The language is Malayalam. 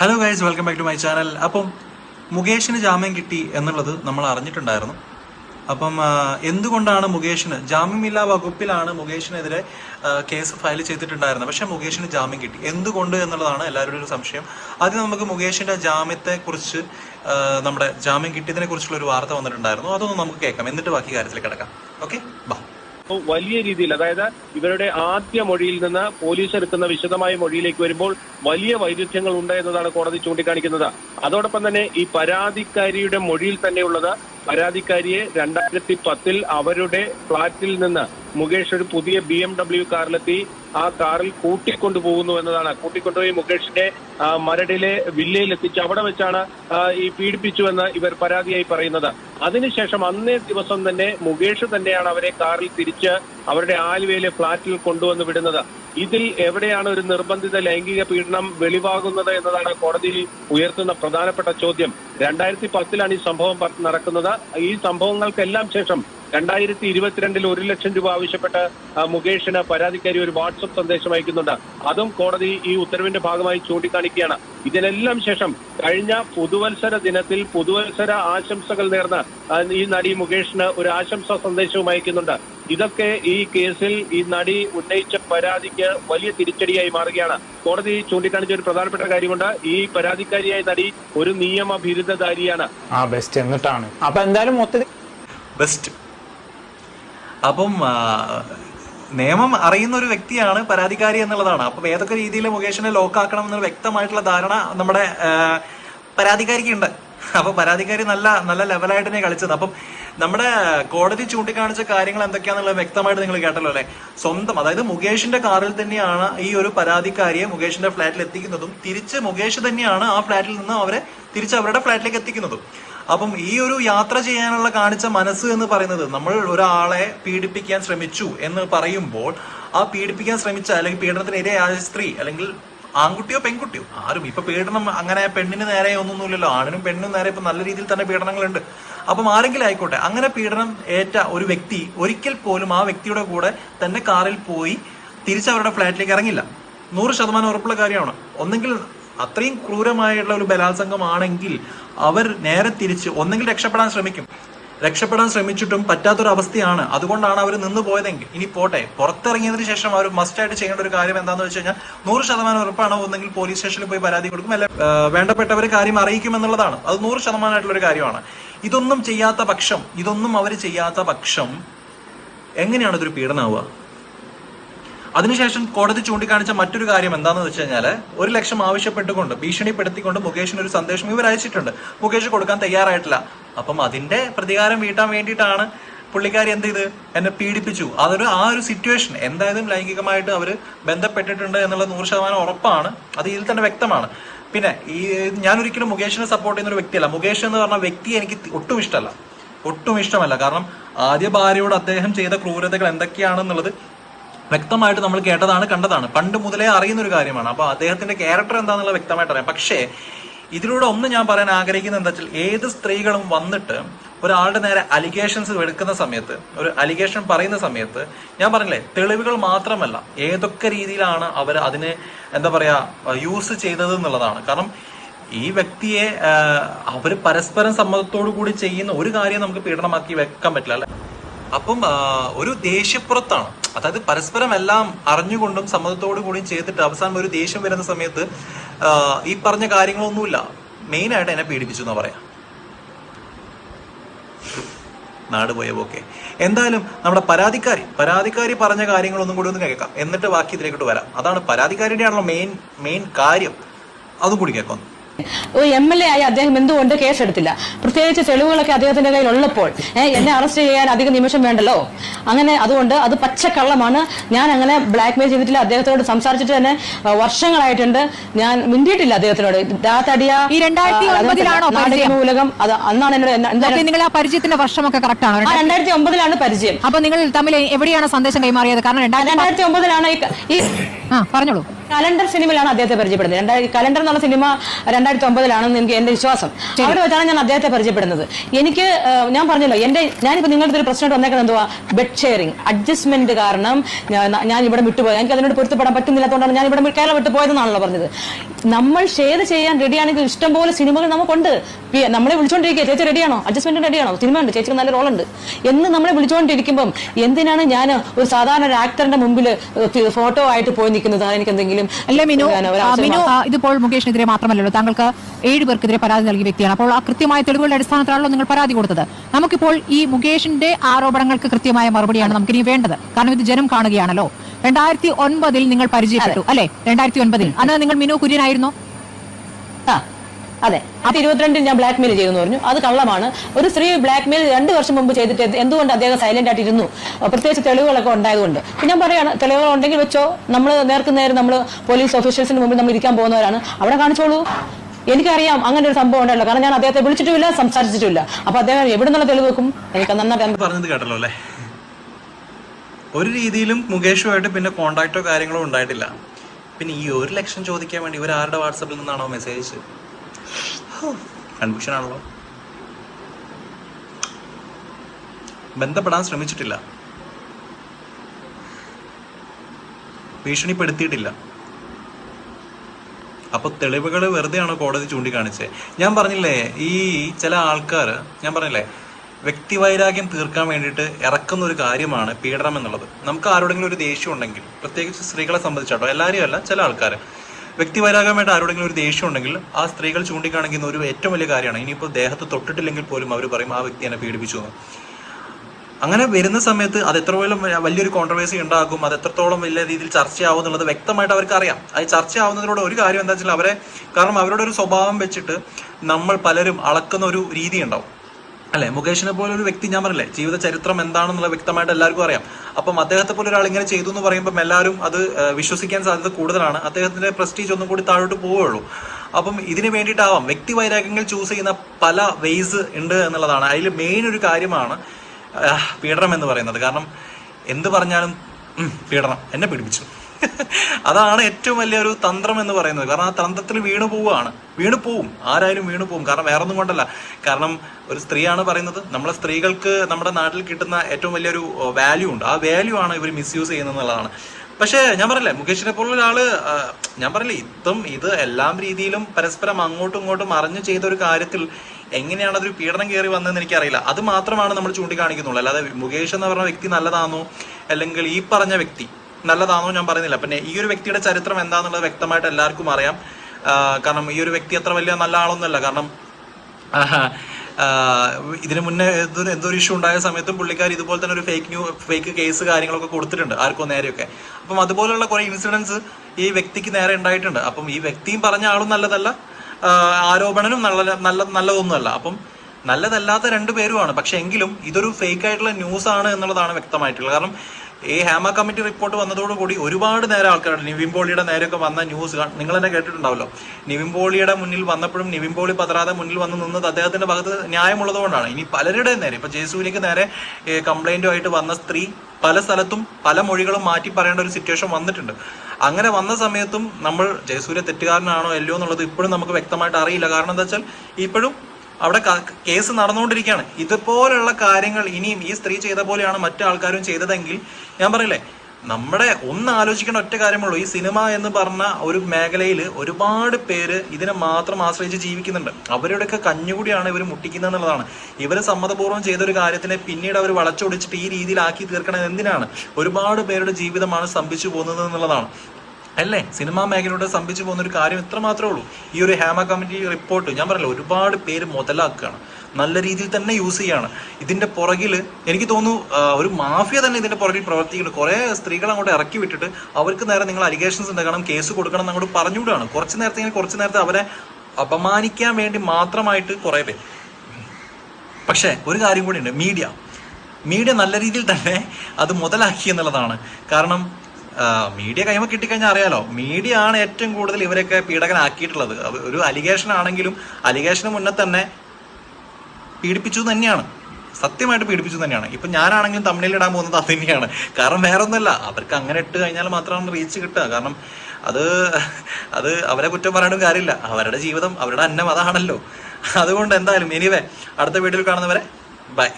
Hello guys welcome back to my channel അപ്പം മുകേഷിന് ജാമ്യം കിട്ടി എന്നുള്ളത് നമ്മൾ അറിഞ്ഞിട്ടുണ്ടായിരുന്നു. അപ്പം എന്തുകൊണ്ടാണ് മുകേഷിന് ജാമ്യമില്ലാ വകുപ്പിലാണ് മുകേഷിനെതിരെ കേസ് ഫയൽ ചെയ്തിട്ടുണ്ടായിരുന്നത്? പക്ഷെ മുകേഷിന് ജാമ്യം കിട്ടി. എന്തുകൊണ്ട് എന്നുള്ളതാണ് എല്ലാവരുടെയും ഒരു സംശയം. ആദ്യം നമുക്ക് മുകേഷിന്റെ ജാമ്യത്തെ കുറിച്ച് നമ്മുടെ ജാമ്യം കിട്ടിയതിനെ കുറിച്ചുള്ള ഒരു വാർത്ത വന്നിട്ടുണ്ടായിരുന്നു. അതൊന്നും നമുക്ക് കേൾക്കാം. എന്നിട്ട് ബാക്കി കാര്യത്തിൽ കിടക്കാം. ഓക്കെ ബാ. വലിയ രീതിയിൽ അതായത് ഇവരുടെ ആദ്യ മൊഴിയിൽ നിന്ന് പോലീസ് എടുക്കുന്ന വിശദമായ മൊഴിയിലേക്ക് വരുമ്പോൾ വലിയ വൈരുദ്ധ്യങ്ങൾ ഉണ്ട് എന്നതാണ് കോടതി ചൂണ്ടിക്കാണിക്കുന്നത്. അതോടൊപ്പം തന്നെ ഈ പരാതിക്കാരിയുടെ മൊഴിയിൽ തന്നെയുള്ളത് പരാതിക്കാരിയെ രണ്ടായിരത്തി പത്തിൽ അവരുടെ ഫ്ളാറ്റിൽ നിന്ന് മുകേഷ് ഒരു പുതിയ ബി എം ഡബ്ല്യു കാറിലെത്തി. ആ കാറിൽ കൂട്ടിക്കൊണ്ടുപോകുന്നു എന്നതാണ്. കൂട്ടിക്കൊണ്ടുപോയി മുകേഷിന്റെ മരടിലെ വില്ലയിൽ എത്തിച്ച് അവിടെ വെച്ചാണ് ഈ പീഡിപ്പിച്ചുവെന്ന് ഇവർ പരാതിയായി പറയുന്നത്. അതിനുശേഷം അന്നേ ദിവസം തന്നെ മുകേഷ് തന്നെയാണ് അവരെ കാറിൽ തിരിച്ച് അവരുടെ ആലുവയിലെ ഫ്ളാറ്റിൽ കൊണ്ടുവന്ന് വിടുന്നത്. ഇതിൽ എവിടെയാണ് ഒരു നിർബന്ധിത ലൈംഗിക പീഡനം വെളിവാകുന്നത് എന്നതാണ് കോടതിയിൽ ഉയർത്തുന്ന പ്രധാനപ്പെട്ട ചോദ്യം. രണ്ടായിരത്തി പത്തിലാണ് ഈ സംഭവം നടക്കുന്നത്. ഈ സംഭവങ്ങൾക്കെല്ലാം ശേഷം രണ്ടായിരത്തി ഇരുപത്തിരണ്ടിൽ ഒരു ലക്ഷം രൂപ ആവശ്യപ്പെട്ട് മുകേഷിന് പരാതിക്കാരി ഒരു വാട്സപ്പ് സന്ദേശം അയക്കുന്നുണ്ട്. അതും കോടതി ഈ ഉത്തരവിന്റെ ഭാഗമായി ചൂണ്ടിക്കാണിക്കുകയാണ്. ഇതിനെല്ലാം ശേഷം കഴിഞ്ഞ പുതുവത്സര ദിനത്തിൽ പുതുവത്സര ആശംസകൾ നേർന്ന് ഈ നടി മുകേഷിന് ഒരു ആശംസാ സന്ദേശവും അയക്കുന്നുണ്ട്. ഇതൊക്കെ ഈ കേസിൽ ഈ നടി ഉന്നയിച്ച പരാതിക്ക് വലിയ തിരിച്ചടിയായി മാറുകയാണ്. കോടതി ചൂണ്ടിക്കാണിച്ച ഒരു പ്രധാനപ്പെട്ട കാര്യമുണ്ട്. ഈ പരാതിക്കാരിയായ നടി ഒരു നിയമ ബിരുദധാരിയാണ് ആ ബെസ്റ്റ് എന്നിട്ടാണ്. അപ്പൊ എന്തായാലും മൊത്തത്തിൽ ബെസ്റ്റ് അപ്പം നിയമം അറിയുന്ന ഒരു വ്യക്തിയാണ് പരാതിക്കാരി എന്നുള്ളതാണ്. അപ്പം ഏതൊക്കെ രീതിയിൽ മുകേഷിനെ ലോക്കാക്കണം എന്നൊരു വ്യക്തമായിട്ടുള്ള ധാരണ നമ്മുടെ ആ, പരാതിക്കാരിക്ക് ഉണ്ട് അപ്പൊ പരാതിക്കാരി നല്ല നല്ല ലെവലായിട്ട് തന്നെ കളിച്ചത്. അപ്പം നമ്മുടെ കോടതി ചൂണ്ടിക്കാണിച്ച കാര്യങ്ങൾ എന്തൊക്കെയാണെന്നുള്ളത് വ്യക്തമായിട്ട് നിങ്ങൾ കേട്ടല്ലോ അല്ലെ? സ്വന്തം അതായത് മുകേഷിന്റെ കാറിൽ തന്നെയാണ് ഈ ഒരു പരാതിക്കാരിയെ മുകേഷിന്റെ ഫ്ലാറ്റിൽ എത്തിക്കുന്നതും തിരിച്ച് മുകേഷ് തന്നെയാണ് ആ ഫ്ലാറ്റിൽ നിന്ന് അവരെ തിരിച്ച് അവരുടെ ഫ്ലാറ്റിലേക്ക് എത്തിക്കുന്നതും. അപ്പം ഈ ഒരു യാത്ര ചെയ്യാനുള്ള കാണിച്ച മനസ്സ് എന്ന് പറയുന്നത് നമ്മൾ ഒരാളെ പീഡിപ്പിക്കാൻ ശ്രമിച്ചു എന്ന് പറയുമ്പോൾ ആ പീഡിപ്പിക്കാൻ ശ്രമിച്ച അല്ലെങ്കിൽ പീഡനത്തിന് ഇരയായ സ്ത്രീ അല്ലെങ്കിൽ ആൺകുട്ടിയോ പെൺകുട്ടിയോ? ആരും ഇപ്പൊ പീഡനം അങ്ങനെ പെണ്ണിന് നേരെ ഒന്നൊന്നുമില്ലല്ലോ. ആണിനും പെണ്ണിനും നേരെ ഇപ്പൊ നല്ല രീതിയിൽ തന്നെ പീഡനങ്ങളുണ്ട്. അപ്പം ആരെങ്കിലും ആയിക്കോട്ടെ അങ്ങനെ പീഡനം ഏറ്റ ഒരു വ്യക്തി ഒരിക്കൽ പോലും ആ വ്യക്തിയുടെ കൂടെ തന്റെ കാറിൽ പോയി തിരിച്ച് അവരുടെ ഫ്ലാറ്റിലേക്ക് ഇറങ്ങില്ല. നൂറ് ശതമാനം ഉറപ്പുള്ള കാര്യമാണ്. ഒന്നെങ്കിൽ അത്രയും ക്രൂരമായിട്ടുള്ള ഒരു ബലാത്സംഗമാണെങ്കിൽ അവർ നേരെ തിരിച്ച് ഒന്നെങ്കിൽ രക്ഷപ്പെടാൻ ശ്രമിക്കും. രക്ഷപ്പെടാൻ ശ്രമിച്ചിട്ടും പറ്റാത്തൊരു അവസ്ഥയാണ് അതുകൊണ്ടാണ് അവർ നിന്ന് പോയതെങ്കിൽ. ഇനി പോട്ടെ. പുറത്തിറങ്ങിയതിന് ശേഷം അവർ മസ്റ്റായിട്ട് ചെയ്യേണ്ട ഒരു കാര്യം എന്താണെന്ന് വെച്ച് കഴിഞ്ഞാൽ നൂറ് ശതമാനം ഉറപ്പാണ് ഒന്നെങ്കിൽ പോലീസ് സ്റ്റേഷനിൽ പോയി പരാതി കൊടുക്കും. അല്ലെ വേണ്ടപ്പെട്ടവർ കാര്യം അറിയിക്കും എന്നുള്ളതാണ്. അത് നൂറ് ശതമാനമായിട്ടുള്ള ഒരു കാര്യമാണ്. ഇതൊന്നും ചെയ്യാത്ത പക്ഷം ഇതൊന്നും അവർ ചെയ്യാത്ത പക്ഷം എങ്ങനെയാണ് ഇതൊരു പീഡനമാവുക അതിനുശേഷം കോടതി ചൂണ്ടിക്കാണിച്ച മറ്റൊരു കാര്യം എന്താണെന്ന് വെച്ച് കഴിഞ്ഞാൽ ഒരു ലക്ഷം ആവശ്യപ്പെട്ടുകൊണ്ട് ഭീഷണിപ്പെടുത്തിക്കൊണ്ട് മുകേഷിന് ഒരു സന്ദേശം ഇവർ അയച്ചിട്ടുണ്ട്. മുകേഷ് കൊടുക്കാൻ തയ്യാറായിട്ടില്ല. അപ്പം അതിന്റെ പ്രതികാരം വീട്ടാൻ വേണ്ടിയിട്ടാണ് പുള്ളിക്കാരി എന്ത് ചെയ്ത്? എന്നെ പീഡിപ്പിച്ചു. അതൊരു ആ ഒരു സിറ്റുവേഷൻ എന്തായാലും ലൈംഗികമായിട്ട് അവർ ബന്ധപ്പെട്ടിട്ടുണ്ട് എന്നുള്ള നൂറ് ശതമാനം ഉറപ്പാണ്. അത് ഇതിൽ തന്നെ വ്യക്തമാണ്. പിന്നെ ഈ ഞാൻ ഒരിക്കലും മുകേഷിനെ സപ്പോർട്ട് ചെയ്യുന്ന ഒരു വ്യക്തിയല്ല. മുകേഷ് എന്ന് പറഞ്ഞ വ്യക്തി എനിക്ക് ഒട്ടും ഇഷ്ടമല്ല. ഒട്ടും ഇഷ്ടമല്ല. കാരണം ആദ്യ ഭാര്യയോട് അദ്ദേഹം ചെയ്ത ക്രൂരതകൾ എന്തൊക്കെയാണെന്നുള്ളത് വ്യക്തമായിട്ട് നമ്മൾ കേട്ടതാണ് കണ്ടതാണ്. പണ്ട് മുതലേ അറിയുന്ന ഒരു കാര്യമാണ്. അപ്പൊ അദ്ദേഹത്തിന്റെ ക്യാരക്ടർ എന്താണെന്നുള്ളത് വ്യക്തമായിട്ട് അറിയാം. പക്ഷേ ഇതിലൂടെ ഒന്ന് ഞാൻ പറയാൻ ആഗ്രഹിക്കുന്നത് എന്താ വെച്ചാൽ ഏത് സ്ത്രീകളും വന്നിട്ട് ഒരാളുടെ നേരെ അലിഗേഷൻസ് എടുക്കുന്ന സമയത്ത് ഒരു അലിഗേഷൻ പറയുന്ന സമയത്ത് ഞാൻ പറഞ്ഞില്ലേ തെളിവുകൾ മാത്രമല്ല ഏതൊക്കെ രീതിയിലാണ് അവർ അതിനെ എന്താ പറയാ യൂസ് ചെയ്തത് എന്നുള്ളതാണ്. കാരണം ഈ വ്യക്തിയെ അവർ പരസ്പരം സമ്മതത്തോടു കൂടി ചെയ്യുന്ന ഒരു കാര്യം നമുക്ക് പീഡനമാക്കി വെക്കാൻ പറ്റില്ല അല്ലെ? അപ്പം ഒരു ദേഷ്യപ്പുറത്താണ്. അതായത് പരസ്പരം എല്ലാം അറിഞ്ഞുകൊണ്ടും സമ്മതത്തോടു കൂടിയും ചെയ്തിട്ട് അവസാനം ഒരു ദേഷ്യം വരുന്ന സമയത്ത് ഈ പറഞ്ഞ കാര്യങ്ങളൊന്നുമില്ല. മെയിൻ ആയിട്ട് എന്നെ പീഡിപ്പിച്ചു എന്ന് പറയാം. നാട് പോയ പോക്കെ. എന്തായാലും നമ്മുടെ പരാതിക്കാരി പരാതിക്കാരി പറഞ്ഞ കാര്യങ്ങളൊന്നും കൂടി ഒന്ന് കേൾക്കാം. എന്നിട്ട് ബാക്കി ഇതിലേക്കോട്ട് വരാം. അതാണ് പരാതിക്കാരിയുടെ ആണല്ലോ മെയിൻ മെയിൻ കാര്യം. അതും കൂടി കേൾക്കാം. എം എൽ എ ആയി അദ്ദേഹം എന്തുകൊണ്ട് കേസെടുത്തില്ല? പ്രത്യേകിച്ച് തെളിവുകളൊക്കെ അദ്ദേഹത്തിന്റെ കയ്യിൽ ഉള്ളപ്പോൾ എന്നെ അറസ്റ്റ് ചെയ്യാൻ അധിക നിമിഷം വേണ്ടല്ലോ? അങ്ങനെ അതുകൊണ്ട് അത് പച്ചക്കള്ളമാണ്. ഞാൻ അങ്ങനെ ബ്ലാക്ക് മെയിൽ ചെയ്തിട്ടില്ല. അദ്ദേഹത്തോട് സംസാരിച്ചിട്ട് തന്നെ വർഷങ്ങളായിട്ടുണ്ട്. ഞാൻ മിണ്ടിയിട്ടില്ല അദ്ദേഹത്തിനോട്. ദാത്തടിയ? മൂലകം. അത് അന്നാണ് എന്നോട് നിങ്ങൾ ആ പരിചയത്തിന്റെ വർഷമൊക്കെ കറക്റ്റ് ആണ്? രണ്ടായിരത്തി ഒമ്പതിലാണ് പരിചയം. അപ്പൊ നിങ്ങൾ തമ്മിൽ എവിടെയാണ് സന്ദേശം കൈമാറിയത്? കാരണം രണ്ടായിരത്തി ഒമ്പതിലാണ് ഈ ആ പറഞ്ഞോളൂ. കലണ്ടർ സിനിമയിലാണ് അദ്ദേഹത്തെ പരിചയപ്പെടുന്നത്. രണ്ടായിരത്തി കലണ്ടർ എന്നുള്ള സിനിമ രണ്ടായിരത്തി ഒമ്പതിലാണെന്ന് എനിക്ക് എന്റെ വിശ്വാസം. അവിടെ വെച്ചാണ് ഞാൻ അദ്ദേഹത്തെ പരിചയപ്പെടുന്നത്. എനിക്ക് ഞാൻ പറഞ്ഞല്ലോ എന്റെ ഞാനിപ്പോ നിങ്ങളുടെ ഒരു പ്രശ്നമായിട്ട് വന്നേക്കുന്നത് എന്തുവാ? ബെഡ് ഷെയറിംഗ് അഡ്ജസ്റ്റ്മെന്റ് കാരണം ഞാൻ- ഇവിടെ വിട്ടുപോയത് എനിക്ക് അതിനോട് പൊരുത്തപ്പെടാൻ പറ്റുന്നില്ലാത്തതുകൊണ്ടാണ് ഞാൻ ഇവിടെ കേരളം വിട്ടു പോയതെന്നാണല്ലോ പറഞ്ഞത്. നമ്മൾ ഷെയർ ചെയ്യാൻ റെഡിയാണെങ്കിൽ ഇഷ്ടംപോലെ സിനിമകൾ നമുക്കുണ്ട്. നമ്മളെ വിളിച്ചോണ്ടിരിക്കുക. ചേച്ചി റെഡിയാണോ അഡ്ജസ്റ്റ്മെന്റ് റെഡിയാണോ സിനിമ ഉണ്ട്. ചേച്ചിക്ക് നല്ല റോളുണ്ട് എന്ന് നമ്മളെ വിളിച്ചുകൊണ്ടിരിക്കുമ്പം എന്തിനാണ് ഞാൻ ഒരു സാധാരണ ഒരു ആക്ടറിന്റെ മുമ്പിൽ ഫോട്ടോ ആയിട്ട് പോയി നിൽക്കുന്നത്? എനിക്ക് എന്തെങ്കിലും അല്ല മിനു ഇതിപ്പോൾ മുകേഷിനെതിരെ മാത്രമല്ലല്ലോ. താങ്കൾക്ക് ഏഴ് പേർക്കെതിരെ പരാതി നൽകിയ വ്യക്തിയാണ്. അപ്പോൾ ആ കൃത്യമായ തെളിവുകളുടെ അടിസ്ഥാനത്തിലാണല്ലോ നിങ്ങൾ പരാതി കൊടുത്തത്. നമുക്കിപ്പോൾ ഈ മുകേഷിന്റെ ആരോപണങ്ങൾക്ക് കൃത്യമായ മറുപടിയാണ് നമുക്കിനി വേണ്ടത്. കാരണം ഇത് ജനം കാണുകയാണല്ലോ. രണ്ടായിരത്തി ഒൻപതിൽ നിങ്ങൾ പരിചയപ്പെട്ടു അല്ലെ? രണ്ടായിരത്തി ഒൻപതിൽ അന്ന് നിങ്ങൾ മിനു കുര്യനായിരുന്നോ? ആയിരുന്നു അതെ. അത് ഇരുപത്തിരണ്ടിൽ ഞാൻ ബ്ലാക്ക് മെയിൽ ചെയ്തെന്ന് പറഞ്ഞു. അത് കള്ളമാണ്. ഒരു സ്ത്രീ ബ്ലാക്ക് മെയിൽ രണ്ട് വർഷം മുമ്പ് ചെയ്തിട്ട് എന്ത് എന്തുകൊണ്ട് അദ്ദേഹം സൈലന്റ് ആയിട്ട് ഇരുന്നു? പ്രത്യേകിച്ച് തെളിവുകളൊക്കെ ഉണ്ടായതുകൊണ്ട്. ഞാൻ പറയാണ് തെളിവുകൾ ഉണ്ടെങ്കിൽ വെച്ചോ. നമ്മൾ നേർക്ക് നേരം നമ്മൾ പോലീസ് ഓഫീഷ്യൽസിന് മുമ്പിൽ നമ്മൾ ഇരിക്കാൻ പോകുന്നവരാണ്. അവിടെ കാണിച്ചോളൂ. എനിക്കറിയാം അങ്ങനെ ഒരു സംഭവം ഉണ്ടല്ലോ. കാരണം ഞാൻ അദ്ദേഹത്തെ വിളിച്ചിട്ടുമില്ല സംസാരിച്ചിട്ടുമില്ല. അപ്പൊ അദ്ദേഹം എവിടെ നിന്നുള്ള തെളിവ് വെക്കും? എനിക്ക് നന്നായിട്ട് പറഞ്ഞത് കേട്ടല്ലോ അല്ലേ? ഒരു രീതിയിലും മുകേഷുമായിട്ട് പിന്നെ കോണ്ടാക്റ്റോ കാര്യങ്ങളോ ഉണ്ടായിട്ടില്ല. പിന്നെ ഈ ഒരു ലക്ഷം ചോദിക്കാൻ വേണ്ടി ഇവർ ആരുടെ വാട്സപ്പിൽ നിന്നാണോ മെസ്സേജ് കൺഫ്യൂഷൻ ആണല്ലോ. ബന്ധപ്പെടാൻ ശ്രമിച്ചിട്ടില്ല. ഭീഷണിപ്പെടുത്തിയിട്ടില്ല. അപ്പൊ തെളിവുകൾ വെറുതെയാണോ കോടതി ചൂണ്ടിക്കാണിച്ചത് ഞാൻ പറഞ്ഞില്ലേ ഈ ചില ആൾക്കാർ ഞാൻ പറഞ്ഞില്ലേ വ്യക്തിവൈരാഗ്യം തീർക്കാൻ വേണ്ടിയിട്ട് ഇറക്കുന്ന ഒരു കാര്യമാണ് പീഡനം എന്നുള്ളത്. നമുക്ക് ആരോടെങ്കിലും ഒരു ദേഷ്യം ഉണ്ടെങ്കിൽ പ്രത്യേകിച്ച് സ്ത്രീകളെ സംബന്ധിച്ചാട്ടോ എല്ലാവരെയും അല്ല ചില ആൾക്കാർ വ്യക്തിവൈരാഗ്യമായിട്ട് ആരോടെങ്കിലും ഒരു ദേഷ്യം ഉണ്ടെങ്കിൽ ആ സ്ത്രീകൾ ചൂണ്ടിക്കാണിക്കുന്ന ഒരു ഏറ്റവും വലിയ കാര്യമാണ്. ഇനിയിപ്പോൾ ദേഹത്ത് തൊട്ടിട്ടില്ലെങ്കിൽ പോലും അവർ പറയും ആ വ്യക്തി എന്നെ പീഡിപ്പിച്ചു എന്ന്. അങ്ങനെ വരുന്ന സമയത്ത് അത് എത്രപോലും വലിയൊരു കോൺട്രവേഴ്സി ഉണ്ടാകും അത് എത്രത്തോളം വലിയ രീതിയിൽ ചർച്ചയാവും എന്നുള്ളത് വ്യക്തമായിട്ട് അവർക്ക് അറിയാം അത് ചർച്ചയാവുന്നതിലൂടെ ഒരു കാര്യം എന്താ വെച്ചാൽ അവരെ കാരണം അവരുടെ ഒരു സ്വഭാവം വെച്ചിട്ട് നമ്മൾ പലരും അളക്കുന്ന ഒരു രീതി ഉണ്ടാവും. അല്ലെ മുകേഷിനെ പോലെ ഒരു വ്യക്തി ഞാൻ പറഞ്ഞില്ലേ ജീവിത ചരിത്രം എന്താണെന്നുള്ള വ്യക്തമായിട്ട് എല്ലാവർക്കും അറിയാം. അപ്പം അദ്ദേഹത്തെ പോലെ ഒരാൾ ഇങ്ങനെ ചെയ്തു എന്ന് പറയുമ്പോൾ എല്ലാവരും അത് വിശ്വസിക്കാൻ സാധ്യത കൂടുതലാണ്. അദ്ദേഹത്തിന്റെ പ്രസ്റ്റീജ് ഒന്നും കൂടി താഴോട്ട് പോവുള്ളൂ അപ്പം ഇതിന് വേണ്ടിയിട്ടാവാം വ്യക്തി വൈരാഗ്യങ്ങൾ ചൂസ് ചെയ്യുന്ന പല വെയ്സ് ഉണ്ട് എന്നുള്ളതാണ്. അതിൽ മെയിൻ ഒരു കാര്യമാണ് പീഡനം എന്ന് പറയുന്നത്. കാരണം എന്ത് പറഞ്ഞാലും പീഡനം. എന്നെ പീഡിപ്പിച്ചു. അതാണ് ഏറ്റവും വലിയൊരു തന്ത്രം എന്ന് പറയുന്നത്. കാരണം ആ തന്ത്രത്തിൽ വീണു പോവുകയാണ്. വീണു പോവും. ആരായാലും വീണു പോവും. കാരണം വേറെ ഒന്നും കൊണ്ടല്ല. കാരണം ഒരു സ്ത്രീയാണ് പറയുന്നത് നമ്മളെ സ്ത്രീകൾക്ക് നമ്മുടെ നാട്ടിൽ കിട്ടുന്ന ഏറ്റവും വലിയൊരു വാല്യൂ ഉണ്ട്. ആ വാല്യൂ ആണ് ഇവർ മിസ്യൂസ് ചെയ്യുന്നത് എന്നുള്ളതാണ്. പക്ഷേ ഞാൻ പറയില്ലേ മുകേഷിനെ പോലുള്ള ഒരാൾ ഞാൻ പറയില്ലേ ഇതും ഇത് എല്ലാം രീതിയിലും പരസ്പരം അങ്ങോട്ടും ഇങ്ങോട്ടും അറിഞ്ഞു ചെയ്ത ഒരു കാര്യത്തിൽ എങ്ങനെയാണ് അതൊരു പീഡനം കയറി വന്നതെന്ന് എനിക്കറിയില്ല. അത് മാത്രമാണ് നമ്മൾ ചൂണ്ടിക്കാണിക്കുന്നുള്ളൂ. അല്ലാതെ മുകേഷ് എന്ന് പറഞ്ഞ വ്യക്തി നല്ലതാണോ? അല്ലെങ്കിൽ ഈ പറഞ്ഞ വ്യക്തി നല്ലതാണോ ഞാൻ പറയുന്നില്ല. പിന്നെ ഈ ഒരു വ്യക്തിയുടെ ചരിത്രം എന്താണെന്നുള്ളത് വ്യക്തമായിട്ട് എല്ലാവർക്കും അറിയാം. കാരണം ഈ ഒരു വ്യക്തി അത്ര വലിയ നല്ല ആളൊന്നുമല്ല. കാരണം ഇതിനു മുന്നേ എന്തൊരു എന്തൊരു ഇഷ്യൂ ഉണ്ടായ സമയത്തും പുള്ളിക്കാർ ഇതുപോലെ തന്നെ ഒരു ഫേക്ക് ന്യൂ ഫേക്ക് കേസ് കാര്യങ്ങളൊക്കെ കൊടുത്തിട്ടുണ്ട് ആർക്കോ നേരെയൊക്കെ. അപ്പം അതുപോലുള്ള കുറെ ഇൻസിഡൻസ് ഈ വ്യക്തിക്ക് നേരെ ഉണ്ടായിട്ടുണ്ട്. അപ്പം ഈ വ്യക്തിയും പറഞ്ഞ ആളും നല്ലതല്ല ആരോപണനും നല്ല നല്ല നല്ലതൊന്നുമല്ല. അപ്പം നല്ലതല്ലാത്ത രണ്ടു പേരുമാണ്. പക്ഷെ എങ്കിലും ഇതൊരു ഫേക്ക് ആയിട്ടുള്ള ന്യൂസ് ആണ് എന്നുള്ളതാണ് വ്യക്തമായിട്ടുള്ളത്. കാരണം ഈ ഹേമ കമ്മിറ്റി റിപ്പോർട്ട് വന്നതോടുകൂടി ഒരുപാട് നേരം ആൾക്കാരുണ്ട്. നിവിൻ പോളിയുടെ നേരെയൊക്കെ വന്ന ന്യൂസ് നിങ്ങൾ തന്നെ കേട്ടിട്ടുണ്ടാവല്ലോ. നിവിൻ പോളിയുടെ മുന്നിൽ വന്നപ്പോഴും നിവിൻ പോളി പതറാതെ മുന്നിൽ വന്ന് നിന്നത് അദ്ദേഹത്തിന്റെ ഭാഗത്ത് ന്യായമുള്ളതുകൊണ്ടാണ്. ഇനി പലരുടെയും നേരെ ഇപ്പൊ ജയസൂര്യക്ക് നേരെ കംപ്ലൈന്റുമായിട്ട് വന്ന സ്ത്രീ പല സ്ഥലത്തും പല മൊഴികളും മാറ്റി പറയേണ്ട ഒരു സിറ്റുവേഷൻ വന്നിട്ടുണ്ട്. അങ്ങനെ വന്ന സമയത്തും നമ്മൾ ജയസൂര്യ തെറ്റുകാരനാണോ അല്ലയോ എന്നുള്ളത് ഇപ്പോഴും നമുക്ക് വ്യക്തമായിട്ട് അറിയില്ല. കാരണം എന്താ വെച്ചാൽ ഇപ്പോഴും അവിടെ കേസ് നടന്നുകൊണ്ടിരിക്കുകയാണ്. ഇതുപോലുള്ള കാര്യങ്ങൾ ഇനിയും ഈ സ്ത്രീ ചെയ്ത പോലെയാണ് മറ്റു ആൾക്കാരും ചെയ്തതെങ്കിൽ ഞാൻ പറയില്ലേ നമ്മുടെ ഒന്ന് ആലോചിക്കേണ്ട ഒറ്റ കാര്യമുള്ളൂ. ഈ സിനിമ എന്ന് പറഞ്ഞ ഒരു മേഖലയിൽ ഒരുപാട് പേര് ഇതിനെ മാത്രം ആശ്രയിച്ച് ജീവിക്കുന്നുണ്ട്. അവരുടെയൊക്കെ കഞ്ഞുകൂടിയാണ് ഇവർ മുട്ടിക്കുന്നത് എന്നുള്ളതാണ്. ഇവർ സമ്മതപൂർവം ചെയ്ത ഒരു കാര്യത്തിനെ പിന്നീട് അവർ വളച്ചൊടിച്ചിട്ട് ഈ രീതിയിലാക്കി തീർക്കണത് എന്തിനാണ്? ഒരുപാട് പേരുടെ ജീവിതമാണ് സ്തംഭിച്ചു പോകുന്നത് എന്നുള്ളതാണ്. അല്ലേ? സിനിമാ മേഖലയോട് സംബന്ധിച്ച് പോകുന്ന ഒരു കാര്യം ഇത്ര മാത്രമേ ഉള്ളൂ. ഈ ഒരു ഹേമ കമ്മിറ്റി റിപ്പോർട്ട് ഞാൻ പറയല്ലോ ഒരുപാട് പേര് മുതലാക്കുകയാണ്. നല്ല രീതിയിൽ തന്നെ യൂസ് ചെയ്യാണ്. ഇതിന്റെ പുറകിൽ എനിക്ക് തോന്നുന്നു ഒരു മാഫിയ തന്നെ ഇതിന്റെ പുറകിൽ പ്രവർത്തിക്കുന്നുണ്ട്. കുറെ സ്ത്രീകൾ അങ്ങോട്ട് ഇറക്കി വിട്ടിട്ട് അവർക്ക് നേരെ നിങ്ങൾ അലിഗേഷൻസ് ഉണ്ടാക്കണം കേസ് കൊടുക്കണം എന്ന് അങ്ങോട്ട് പറഞ്ഞുവിടുകയാണ് കുറച്ച് നേരത്തെ കുറച്ച് നേരത്തെ അവരെ അപമാനിക്കാൻ വേണ്ടി മാത്രമായിട്ട് കുറെ പേര്. പക്ഷേ ഒരു കാര്യം കൂടി ഉണ്ട്. മീഡിയ മീഡിയ നല്ല രീതിയിൽ തന്നെ അത് മുതലാക്കി എന്നുള്ളതാണ്. കാരണം മീഡിയ കൈമ കിട്ടിക്കഴിഞ്ഞാൽ അറിയാലോ. മീഡിയ ആണ് ഏറ്റവും കൂടുതൽ ഇവരൊക്കെ പീഡകനാക്കിയിട്ടുള്ളത്. ഒരു അലിഗേഷൻ ആണെങ്കിലും അലിഗേഷന് മുന്നേ തന്നെ പീഡിപ്പിച്ചു തന്നെയാണ്. സത്യമായിട്ട് പീഡിപ്പിച്ചു തന്നെയാണ്. ഇപ്പൊ ഞാനാണെങ്കിലും തമിഴിൽ ഇടാൻ പോകുന്നത് അത് തന്നെയാണ്. കാരണം വേറെ ഒന്നുമല്ല അവർക്ക് അങ്ങനെ ഇട്ട് കഴിഞ്ഞാൽ മാത്രമാണ് റീച്ച് കിട്ടുക. കാരണം അത് അത് അവരെ കുറ്റം പറയാനും കാര്യമില്ല. അവരുടെ ജീവിതം അവരുടെ അന്നം അതാണല്ലോ. അതുകൊണ്ട് എന്തായാലും എനിവേ അടുത്ത വീഡിയോയിൽ കാണുന്നവരെ ബൈ